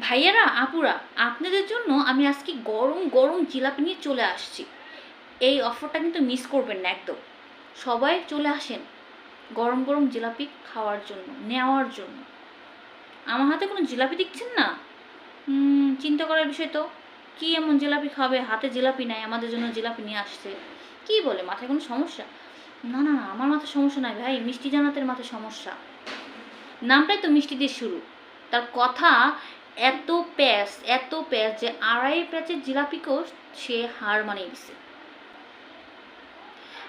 ভাইয়ারা, আপুরা, আপনাদের জন্য আমি আজকে গরম গরম জিলাপি নিয়ে চলে আসছি। এই অফারটা কিন্তু মিস করবেন না একদম। সবাই চলে আসেন গরম গরম জিলাপি খাওয়ার জন্য, নেওয়ার জন্য। আমার হাতে কোনো জিলাপি দিচ্ছেন না? চিন্তা করার বিষয় তো। কি এমন জিলাপি খাবে? হাতে জিলাপি নাই, আমাদের জন্য জিলাপি নিয়ে আসছে। কি বলে, মাথায় কোনো সমস্যা? না না না, আমার মাথায় সমস্যা নাই ভাই, মিষ্টি জানাতের মাথায় সমস্যা। নামটাই তো মিষ্টি দিয়ে শুরু। তার কথা এত প্যাস এত প্যাস যে আড়াই প্যাচের জিলাপিকেও সে হার মানিয়ে দিছে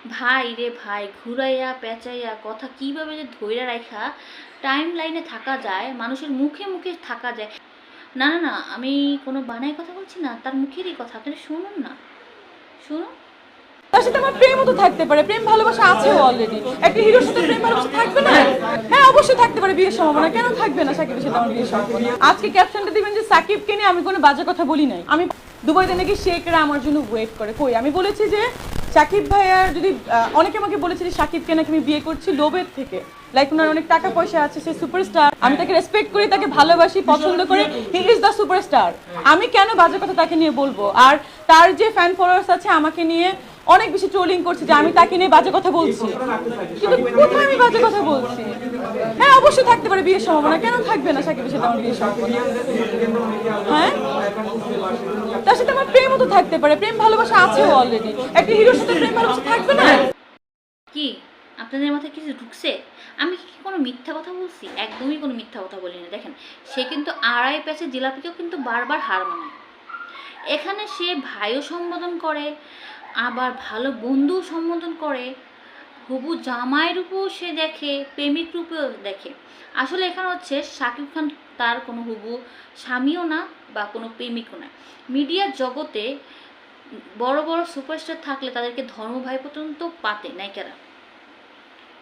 ভাই রে ভাই, ঘুরাইয়া পেঁচাইয়া কথা কীভাবে যে ধৈর্য রাখা টাইম লাইনে থাকা যায়, মানুষের মুখে মুখে থাকা যায়। না না না, আমি কোনো বানায় কথা বলছি না, তার মুখেরই কথা আপনারা শুনুন না। শুনুন। তার সাথে আমার প্রেমও তো থাকতে পারে, প্রেম ভালোবাসা আছে অলরেডি একটা হিরোর সাথে প্রেম ভালোবাসা থাকবে না? হ্যাঁ অবশ্যই থাকতে পারে, বিয়ের সম্ভাবনা। কেন থাকবে না সাকিবের সাথে আমার বিয়ের সম্ভাবনা? আজকে ক্যাপশনটা দিবেন যে সাকিবকে নিয়ে আমি কোনো বাজে কথা বলি নাই। আমি দুবাইতে নাকি শেখরা আমার জন্য ওয়েট করে। কই? আমি বলেছি যে সাকিব ভাইয়ার যদি অনেকে আমাকে বলেছে যে সাকিবকে নাকি আমি বিয়ে করছি লোভের থেকে। লাইক ওনার অনেক টাকা পয়সা আছে, সে সুপারস্টার আমি তাকে রেসপেক্ট করি, তাকে ভালোবাসি, পছন্দ করি। হি ইজ দ্য সুপারস্টার আমি কেন বাজে কথা তাকে নিয়ে বলব? আর তার যে ফ্যান ফলোয়ার্স আছে, আমাকে নিয়ে অনেক বেশি ট্রোলিং করছে যে আমি তাকে নিয়ে বাজে কথা বলছি। কিন্তু কোথায় আমি বাজে কথা বলছি? হ্যাঁ অবশ্যই থাকতে পারে বিয়ের সম্ভাবনা। কেন থাকবে না সাকিবের সাথে আমার বিয়ের সম্ভাবনা? হ্যাঁ? তার সাথে আমার প্রেমও তো থাকতে পারে। প্রেম ভালোবাসা আছে অলরেডি একটা হিরোর সাথে প্রেম ভালোবাসা থাকবে না? কি? আপনাদের মাথায় কিছু ঢুকছে? আমি কি কোনো মিথ্যা কথা বলছি? একদমই কোনো মিথ্যা কথা বলি না। দেখেন, সে কিন্তু আড়াই প্যাচে জিলাপিকেও কিন্তু বারবার হার মানায়। এখানে সে ভাইও সম্বোধন করে আবার ভালো বন্ধু সম্বোধন করে। হবু জামাই রূপেও সে দেখে, প্রেমিক রূপেও দেখে। আসলে এখানে হচ্ছে শাকিব খান তার কোনো হবু স্বামীও না বা কোনো প্রেমিকও না। মিডিয়ার জগতে বড় বড় সুপারস্টার থাকলে তাদেরকে ধর্ম ভাই পর্যন্ত পাতে নায়িকারা।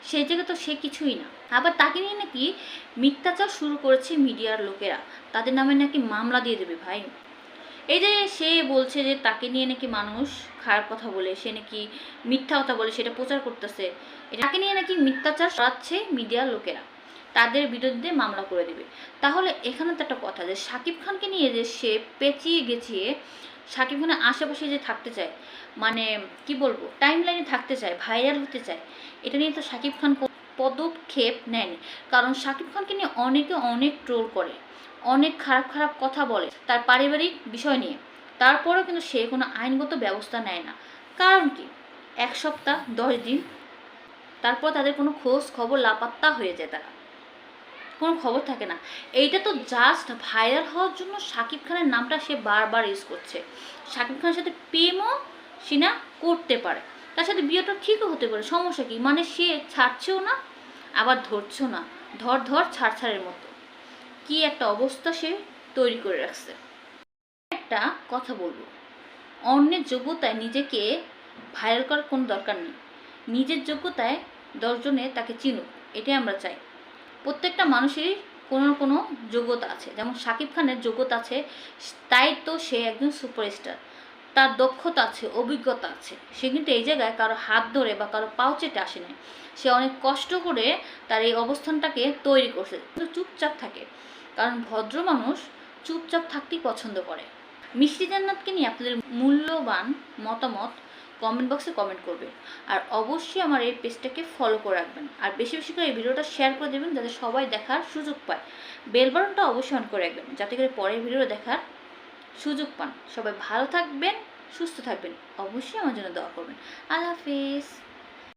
সেই জায়গায় তো সে কিছুই না। আবার তাকে নিয়ে নাকি মিথ্যাচার শুরু করেছে মিডিয়ার লোকেরা। তাদের নামে নাকি মামলা দিয়ে দেবে ভাই। এই যে সে বলছে যে তাকে নিয়ে নাকি মানুষ খারাপ কথা বলে, সে নাকি মিথ্যা কথা বলে, সেটা প্রচার করতেছে। তাকে নিয়ে নাকি মিথ্যাচার ছড়াচ্ছে মিডিয়ার লোকেরা। তাদের বিরুদ্ধে মামলা করে দেবে। তাহলে এখানে তো একটা কথা যে সাকিব খানকে নিয়ে যে সে পেঁচিয়ে গেছিয়ে সাকিব খানের আশেপাশে যে থাকতে চায় মানে কি বলব টাইম লাইনে থাকতে চায় ভাইরাল হতে চায়, এটা নিয়ে তো সাকিব খান পদক্ষেপ নেয়নি। কারণ সাকিব খানকে নিয়ে অনেকে অনেক ট্রোল করে, অনেক খারাপ খারাপ কথা বলে তার পারিবারিক বিষয় নিয়ে। তারপরেও কিন্তু সে কোনো আইনগত ব্যবস্থা নেয় না। কারণ কি? এক সপ্তাহ, দশ দিন, তারপর তাদের কোনো খোঁজ খবর লাপাত্তা হয়ে যায় তারা। কোনো খবর থাকে না। এইটা তো জাস্ট ভাইরাল হওয়ার জন্য শাকিব খানের নামটা সে বারবার ইউজ করছে। শাকিব খানের সাথে প্রেমও সে না করতে পারে। তার সাথে বিয়েটা ঠিকও হতে পারে, সমস্যা কি? মানে সে ছাড়ছেও না, আবার ধরছেও না, ধর ধর ছাড় ছাড়ের মতো। কি একটা অবস্থা সে তৈরি করে রাখছে। একটা কথা বলব, অন্যের যোগ্যতায় নিজেকে ভাইরাল করার কোনো দরকার নেই। নিজের যোগ্যতায় দশজনে তাকে চিনুক, এটাই আমরা চাই। প্রত্যেকটা মানুষেরই কোনো না কোনো যোগ্যতা আছে, যেমন শাকিব খানের যোগ্যতা আছে, তাই তো সে একজন সুপারস্টার তার দক্ষতা আছে, অভিজ্ঞতা আছে। সে কিন্তু এই জায়গায় কারও হাত ধরে বা কারও পাও চেটে আসে নাই। সে অনেক কষ্ট করে তার এই অবস্থানটাকে তৈরি করছে। কিন্তু চুপচাপ থাকে। কারণ ভদ্র মানুষ চুপচাপ থাকতেই পছন্দ করে। মিষ্টি জান্নাতকে নিয়ে আপনাদের মূল্যবান মতামত কমেন্ট বক্সে কমেন্ট করবেন আর অবশ্যই আমার এই পেজটাকে ফলো করে রাখবেন। আর বেশি বেশি করে এই ভিডিওটা শেয়ার করে দেবেন, যাতে সবাই দেখার সুযোগ পায়। বেল বাটনটা অবশ্যই অন করে রাখবেন, যাতে করে পরের ভিডিও দেখার সুযোগ পান। সবাই ভালো থাকবেন সুস্থ থাকবেন। অবশ্যই আমার জন্য দোয়া করবেন। আল্লাহ হাফিজ।